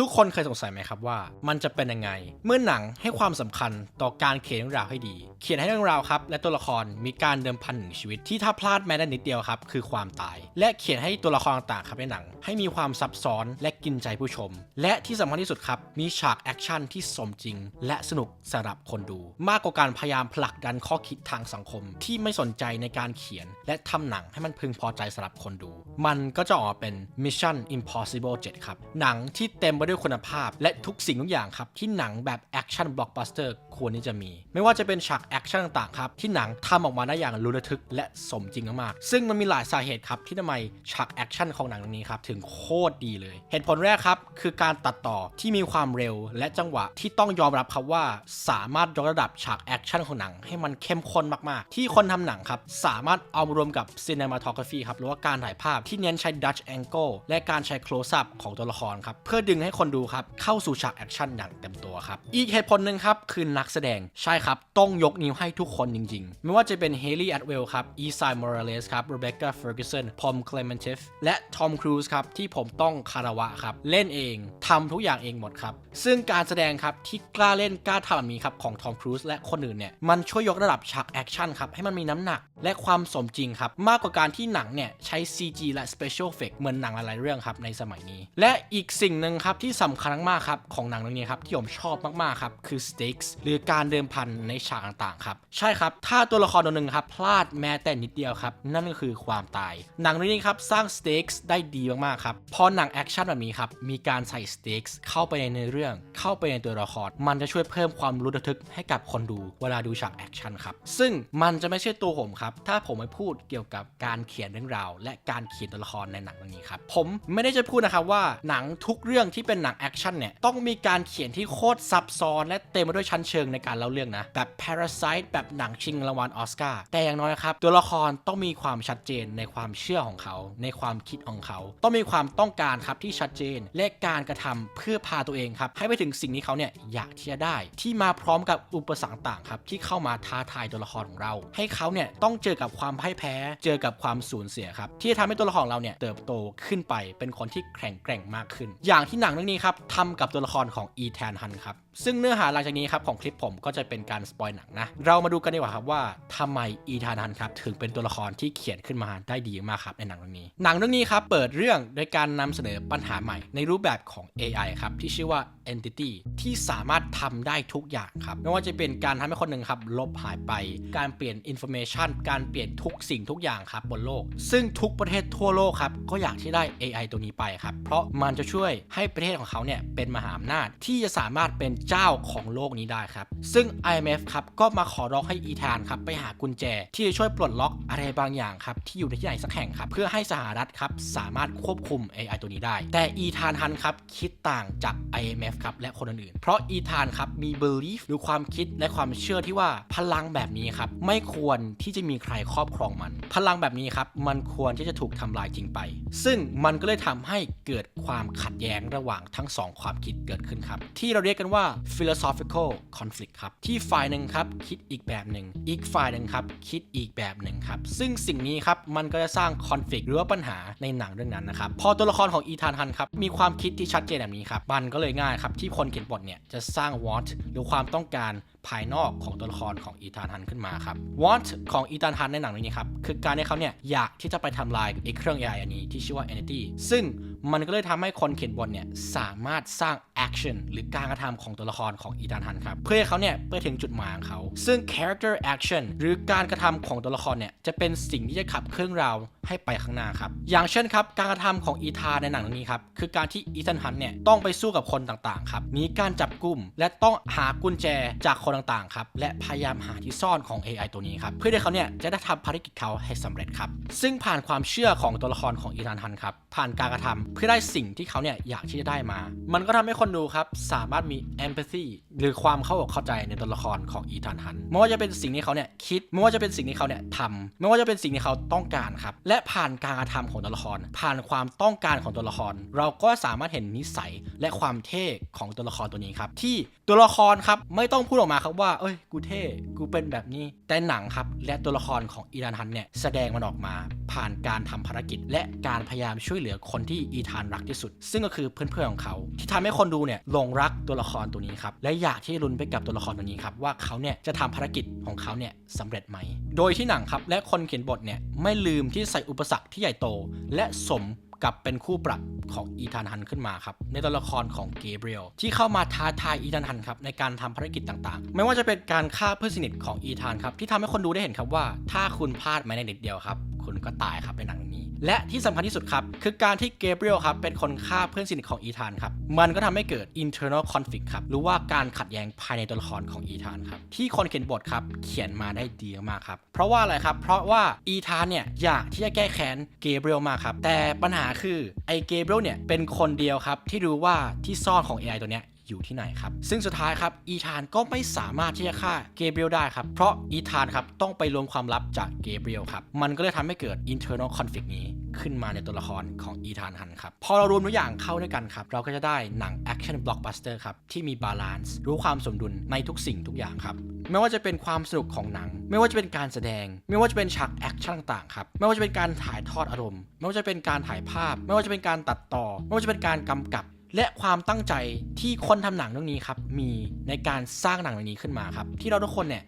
ทุกคนเคยสงสัยไหมครับว่า มันจะเป็นยังไง เมื่อหนังให้ความสำคัญต่อการเขียนเรื่องราวให้ดี เขียนให้เรื่องราวครับ และตัวละครมีการเดิมพันหนึ่งชีวิตที่ถ้าพลาดแม้แต่นิดเดียวครับ คือความตาย และเขียนให้ตัวละครต่างๆครับในหนัง ให้มีความซับซ้อนและกินใจผู้ชม และที่สำคัญที่สุดครับมีฉากแอคชั่นที่สมจริง และสนุกสำหรับคนดู มากกว่าการพยายามผลักดันข้อคิดทางสังคม ที่ไม่สนใจในการเขียน และทำหนังให้มันพึงพอใจสำหรับคนดู มันก็จะออกมาเป็น Mission Impossible 7 ครับหนังที่เต็มไปด้วยคุณภาพและทุกสิ่งทุกอย่างครับ ที่หนังแบบแอคชั่นบล็อกบัสเตอร์ควรที่จะมี ไม่ว่าจะเป็นฉากแอคชั่นต่างๆครับที่หนังทำออกมาได้อย่างลุ้นระทึกและสมจริงมากๆซึ่งมันมีหลายสาเหตุครับที่ทำไมฉากแอคชั่นของหนังเรื่องนี้ครับถึงโคตรดีเลย เหตุผลแรกครับคือการตัดต่อที่มีความเร็ว และจังหวะที่ต้องยอมรับครับว่าสามารถยกระดับฉากแอคชั่นของหนังให้มันเข้มข้นมากๆ ที่คนทำหนังครับสามารถเอามารวมกับ cinematography ครับหรือว่าการถ่ายภาพที่เน้นใช้ Dutch angle และการใช้ close up ของตัวละครครับเพื่อดึงให้คนดูครับเข้าสู่ฉากแอคชั่นอย่างเต็มตัวครับอีกเหตุผลหนึ่งครับคือนักแสดง ใช่ครับ ต้องยกนิ้วให้ทุกคนจริงๆ ไม่ว่าจะเป็นเฮลี่แอดเวลครับอีซายมอร์เลสครับโรเบ c ก้าเฟอร์กิสันพอมเคลเมนติฟและทอมครูซครับ ที่ผมต้องคารวะครับ เล่นเองทำทุกอย่างเองหมดครับ ซึ่งการแสดงครับ ที่กล้าเล่นกล้าทำแบบนี้ครับ ของทอมครูซและคนอื่นเนี่ย มันช่วยยกระดับฉากแอคชั่นครับ ให้มันมีน้ำหนักและความสมจริงครับ มากกว่าการที่หนังเนี่ย ใช้ CG และ Special Effect เหมือนหนังหลายๆเรื่องครับในสมัยนี้ และอีกสิ่งหนึ่งครับที่สำคัญมากครับของหนังเรื่องนี้ครับที่ผมชอบมากๆครับคือ stakes หรือการเดิมพันในฉากต่างๆครับใช่ครับ ถ้าตัวละครตัวหนึ่งครับพลาดแม้แต่นิดเดียวครับ นั่นก็คือความตาย หนังเรื่องนี้ครับสร้าง stakes ได้ดีมากๆครับพอหนังแอคชั่นแบบนี้ครับมีการใส่ stakes เข้าไปในเนื้อเรื่อง เข้าไปในตัวละครมันจะช่วยเพิ่มความรู้ระทึกให้กับคนดูเวลาดูฉากแอคชั่นครับซึ่งมันจะไม่ใช่ตัวผมครับถ้าผมไม่พูดเกี่ยวกับการเขียนเรื่องราว และการเขียนตัวละครในหนังเรื่องนี้ครับผมไม่ได้จะพูดนะครับว่าหนังทุกเรื่องที่เป็นหนังแอคชั่นเนี่ยต้องมีการเขียนที่โคตรซับซ้อนและเต็มไปด้วยชั้นเชิงในการเล่าเรื่องนะ แบบ Parasite แบบหนังชิงรางวัลออสการ์แต่อย่างน้อยครับ ตัวละครต้องมีความชัดเจนในความเชื่อของเขา ในความคิดของเขา ต้องมีความต้องการครับที่ชัดเจนและการกระทำเพื่อพาตัวเองครับให้ไปถึงสิ่งที่เขาเนี่ยอยากที่จะได้ ที่มาพร้อมกับอุปสรรคต่างครับที่เข้ามาท้าทายตัวละครของเรา ให้เขาเนี่ยต้องเจอกับความพ่ายแพ้ เจอกับความสูญเสียครับที่จะทำให้ตัวละครเราเนี่ยเติบโตขึ้นไปเป็นคนที่แข็งแกร่งมากขึ้น อย่างที่หนังเรื่องนี้ครับทำกับตัวละครของอีแทนฮันครับซึ่งเนื้อหาหลังจากนี้ครับของคลิปผมก็จะเป็นการสปอยหนังนะ เรามาดูกันดีกว่าครับว่าทำไมอีธานฮันครับถึงเป็นตัวละครที่เขียนขึ้นมาได้ดีมากครับในหนังเรื่องนี้ หนังเรื่องนี้ครับเปิดเรื่องโดยการนำเสนอปัญหาใหม่ในรูปแบบของ AI ครับที่ชื่อว่า Entity ที่สามารถทำได้ทุกอย่างครับไม่ว่าจะเป็นการทำให้คนหนึ่งครับลบหายไป การเปลี่ยน Information การเปลี่ยนทุกสิ่งทุกอย่างครับบนโลก ซึ่งทุกประเทศทั่วโลกครับก็อยากที่ได้ AI ตัวนี้ไปครับเพราะมันจะช่วยให้ประเทศของเขาเนี่ยเป็นมหาอำนาจที่จะสามารถเป็นเจ้าของโลกนี้ได้ครับซึ่ง IMF ครับก็มาขอร้องให้อีธานครับไปหากุญแจ ที่จะช่วยปลดล็อกอะไรบางอย่างครับที่อยู่ในที่ไหนสักแห่งครับเพื่อให้สหรัฐครับสามารถควบคุม AI ตัวนี้ได้ แต่อีธานฮันครับคิดต่างจาก IMF ครับและคนอื่นๆ เพราะอีธานครับมี belief หรือความคิดและความเชื่อที่ว่าพลังแบบนี้ครับไม่ควรที่จะมีใครครอบครองมัน พลังแบบนี้ครับมันควรที่จะถูกทำลายจริงไป ซึ่งมันก็เลยทำให้เกิดความขัดแย้งระหว่างทั้งสองความคิดเกิดขึ้นครับที่เราเรียกกันว่า philosophical conflict ครับ ที่ฝ่ายหนึ่งครับคิดอีกแบบหนึ่ง อีกฝ่ายหนึ่งครับคิดอีกแบบหนึ่งครับ ซึ่งสิ่งนี้ครับมันก็จะสร้างคอนฟ lict หรือว่าปัญหาในหนังเรื่องนั้นนะครับ พอตัวละครของอีธานฮันครับมีความคิดที่ชัดเจนแบบนี้ครับมันก็เลยง่ายครับที่คนเขียนบทเนี่ยจะสร้าง want หรือความต้องการ ภายนอกของตัวละครของอีธานฮันขึ้นมาครับ want ของอีธานฮันในหนังเรื่องนี้ครับ คือการที่เขาเนี่ยอยากที่จะไปทำลายไอ้เครื่อง AI อันนี้ที่ชื่อว่า Entity ซึ่งมันก็เลยทำให้คนเขียนบทเนี่ยสามารถสร้าง action หรือการกระทำของตัวละครของอีธานฮันครับ เพื่อให้เขาเนี่ยไปถึงจุดหมายของเขา ซึ่ง character action หรือการกระทำของตัวละครเนี่ยจะเป็นสิ่งที่จะขับเครื่องราให้ไปข้างหน้าครับ อย่างเช่นครับ การกระทำของอีธานในหนังเรื่องนี้ครับ คือการที่อีธานฮันเนี่ยต้องไปสู้กับคนต่างๆครับ มีการจับกลุ่มและต้องหากุญแจจากคนต่างๆครับและพยายามหาที่ซ่อนของ AI ตัวนี้ครับเพื่อให้เขาเนี่ยจะได้ทำภารกิจเขาให้สำเร็จครับซึ่งผ่านความเชื่อของตัวละครของอีธานฮันครับผ่านการกระทำเพื่อได้สิ่งที่เขาเนี่ยอยากที่จะได้มา มันก็ทำให้คนดูครับสามารถมี empathy หรือความเข้าอกเข้าใจในตัวละครของอีธานฮันไม่ว่าจะเป็นสิ่งที่เขาเนี่ยคิดไม่ว่าจะเป็นสิ่งที่เขาเนี่ยทำไม่ว่าจะเป็นสิ่งที่เขาต้องการครับและผ่านการกระทำของตัวละคร ผ่านความต้องการของตัวละคร เราก็สามารถเห็นนิสัยและความเท่ของตัวละครตัวนี้ครับที่ตัวละครครับไม่ต้องพูดออกมาครับว่า เอ้ย กูเท่กูเป็นแบบนี้ แต่หนังครับและตัวละครของอีธานฮันต์เนี่ยแสดงมันออกมา ผ่านการทำภารกิจ และการพยายามช่วยเหลือคนที่อีธานรักที่สุด ซึ่งก็คือเพื่อนๆของเขา ที่ทำให้คนดูเนี่ยหลงรักตัวละครตัวนี้ครับและอยากที่จะลุ้นไปกับตัวละครตัวนี้ครับว่าเขาเนี่ยจะทำภารกิจของเขาเนี่ยสำเร็จไหม โดยที่หนังครับและคนเขียนบทเนี่ยไม่ลืมที่ใส่อุปสรรคที่ใหญ่โต และสมกับเป็นคู่ปรับของอีธานฮันขึ้นมาครับในตัวละครของเกเบรียลที่เข้ามาท้าทายอีธานฮันครับในการทำภารกิจต่างๆ ไม่ว่าจะเป็นการฆ่าเพื่อนสนิทของอีธานครับที่ทำให้คนดูได้เห็นครับว่า ถ้าคุณพลาดแม้ในนิดเดียวครับคุณก็ตายครับในหนังนี้ และที่สำคัญที่สุดครับ คือการที่เกเบรียลครับเป็นคนฆ่าเพื่อนสนิทของอีธานครับ มันก็ทำให้เกิด internal conflict ครับ หรือว่าการขัดแย้งภายในตัวละครของอีธานครับ ที่คนเขียนบทครับ เขียนมาได้ดีมากครับ เพราะว่าอะไรครับ เพราะว่าอีธานเนี่ยอยากที่จะแก้แค้นเกเบรียลมากครับ แต่ปัญหาคือไอเกเบรียลเนี่ยเป็นคนเดียวครับที่รู้ว่าที่ซ่อนของ AI ตัวเนี้ย อยู่ที่ไหนครับ ซึ่งสุดท้ายครับอีธานก็ไม่สามารถที่จะฆ่าเกเบรียลได้ครับเพราะอีธานครับต้องไปรวมความลับจากเกเบรียลครับมันก็เลยทำให้เกิด internal conflict นี้ขึ้นมาในตัวละครของอีธานฮันครับพอเรารวมทุกอย่างเข้าด้วยกันครับเราก็จะได้หนัง action blockbuster ครับที่มีบาลานซ์รู้ความสมดุลในทุกสิ่งทุกอย่างครับไม่ว่าจะเป็นความสนุกของหนัง ไม่ว่าจะเป็นการแสดง ไม่ว่าจะเป็นฉากแอคชั่นต่างๆครับไม่ว่าจะเป็นการถ่ายทอดอารมณ์ ไม่ว่าจะเป็นการถ่ายภาพ ไม่ว่าจะเป็นการตัดต่อ ไม่ว่าจะเป็นการกำกับ และความตั้งใจที่คนทำหนังเรื่องนี้ครับมีในการสร้างหนังเรื่องนี้ขึ้นมาครับ ที่เราทุกคนเนี่ย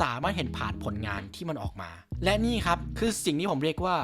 สามารถเห็นผ่านผลงานที่มันออกมา และนี่ครับคือสิ่งที่ผมเรียกว่า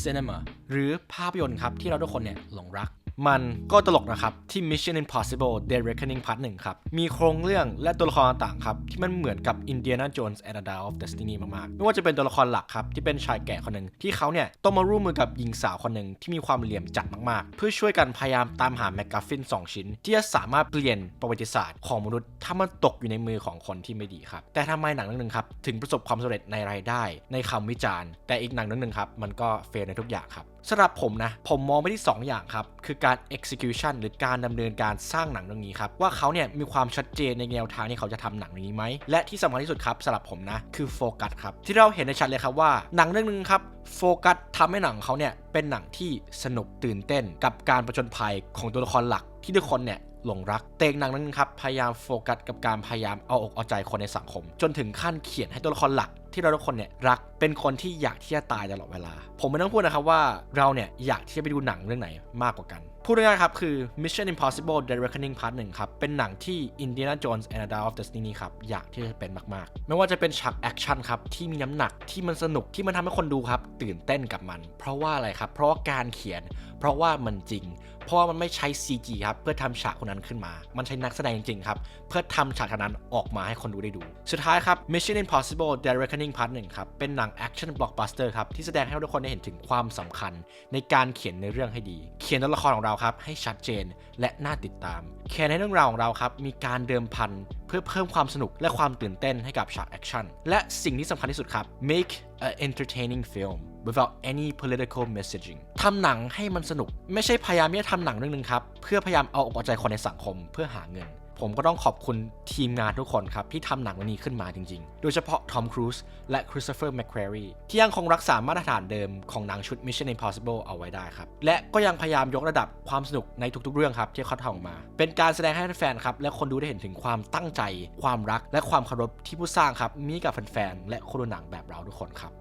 ซีนีมาหรือภาพยนตร์ครับที่เราทุกคนเนี่ยหลงรัก มันก็ตลกนะครับ ที่ Mission Impossible Dead Reckoning Part 1 ครับ มีโครงเรื่องและตัวละครต่างๆครับ ที่มันเหมือนกับ Indiana Jones and the Dial of Destiny มาก ๆ ไม่ว่าจะเป็นตัวละครหลักครับ ที่เป็นชายแก่คนหนึ่งที่เขาเนี่ย ต้องมาร่วมมือกับหญิงสาวคนหนึ่งที่มีความเหลี่ยมจัดมาก ๆ เพื่อช่วยกันพยายามตามหาแมกกาฟิน 2 ชิ้น ที่จะสามารถเปลี่ยนประวัติศาสตร์ของมนุษย์ถ้ามันตกอยู่ในมือของคนที่ไม่ดีครับแต่ทำไมหนังเรื่องหนึงครับถึงประสบความสำเร็จในรายได้ ในคำวิจารณ์ แต่อีกหนังเรื่องหนึงครับมันก็เฟลในทุกอย่างครับสำหรับผมนะผมมองไปที่ 2 อย่างครับคือการ execution หรือการดำเนินการสร้างหนังเรื่องนี้ครับ ว่าเขาเนี่ยมีความชัดเจนในแนวทางที่เขาจะทำหนังเรื่องนี้ไหม และที่สำคัญที่สุดครับสำหรับผมนะ คือโฟกัสครับ ที่เราเห็นในชัดเลยครับว่าหนังเรื่องนึงครับโฟกัสทำให้หนังเขาเนี่ยเป็นหนังที่สนุกตื่นเต้น กับการประจนภัยของตัวละครหลักที่ทุกคนเนี่ยหลงรัก เตงหนังนั้นครับ พยายามโฟกัสกับการพยายามเอาอกเอาใจคนในสังคม จนถึงขั้นเขียนให้ตัวละครหลักที่เราทุกคนเนี่ยรักเป็นคนที่อยากที่จะตายตลอดเวลา ผมไม่ต้องพูดนะครับว่าเราเนี่ยอยากที่จะไปดูหนังเรื่องไหนมากกว่ากัน พูดง่ายๆครับคือ Mission Impossible Dead Reckoning Part 1ครับ เป็นหนังที่ Indiana Jones and the Dial of Destiny ครับ อยากที่จะเป็นมากๆ ไม่ว่าจะเป็นฉากแอคชั่นครับ ที่มีน้ำหนักที่มันสนุกที่มันทำให้คนดูครับ ตื่นเต้นกับมัน เพราะว่าอะไรครับ เพราะว่าการเขียน เพราะว่ามันจริง เพราะว่ามันไม่ใช้ CG ครับ เพื่อทำฉากคนนั้นขึ้นมา มันใช้นักแสดงจริงๆครับ เพื่อทำฉากนั้นออกมาให้คนดูได้ดู สุดท้ายครับ Mission Impossible Dead Reckoning Part 1ครับ เป็นหนังแอคชั่นบล็อกบัสเตอร์ครับ ที่แสดงให้ทุกคนได้เห็นถึงความสำคัญ ในการเขียนในเรื่องให้ดี เขียนตัวละครของเราครับให้ชัดเจนและน่าติดตาม แค่ในเรื่องราวของเราครับมีการเดิมพันเพื่อเพิ่มความสนุกและความตื่นเต้นให้กับฉากแอคชั่นและสิ่งที่สำคัญที่สุดครับ make a entertaining film without any political messaging ทำหนังให้มันสนุก ไม่ใช่พยายามที่จะทำหนังเรื่องนึงครับ เพื่อพยายามเอาอกเอาใจคนในสังคมเพื่อหาเงิน ผมก็ต้องขอบคุณทีมงานทุกคนครับ ที่ทำหนังเรื่องนี้ขึ้นมาจริงๆ โดยเฉพาะทอมครูซและคริสโตเฟอร์แมคแควรีที่ยังคงรักษามาตรฐานเดิมของหนังชุด Mission Impossible เอาไว้ได้ครับ และก็ยังพยายามยกระดับความสนุกในทุกๆ เรื่องครับที่เขาทำออกมา เป็นการแสดงให้แฟนๆครับและคนดูได้เห็นถึงความตั้งใจ ความรัก และความเคารพที่ผู้สร้างครับมีกับแฟนๆและคนดูหนังแบบเราทุกคนครับ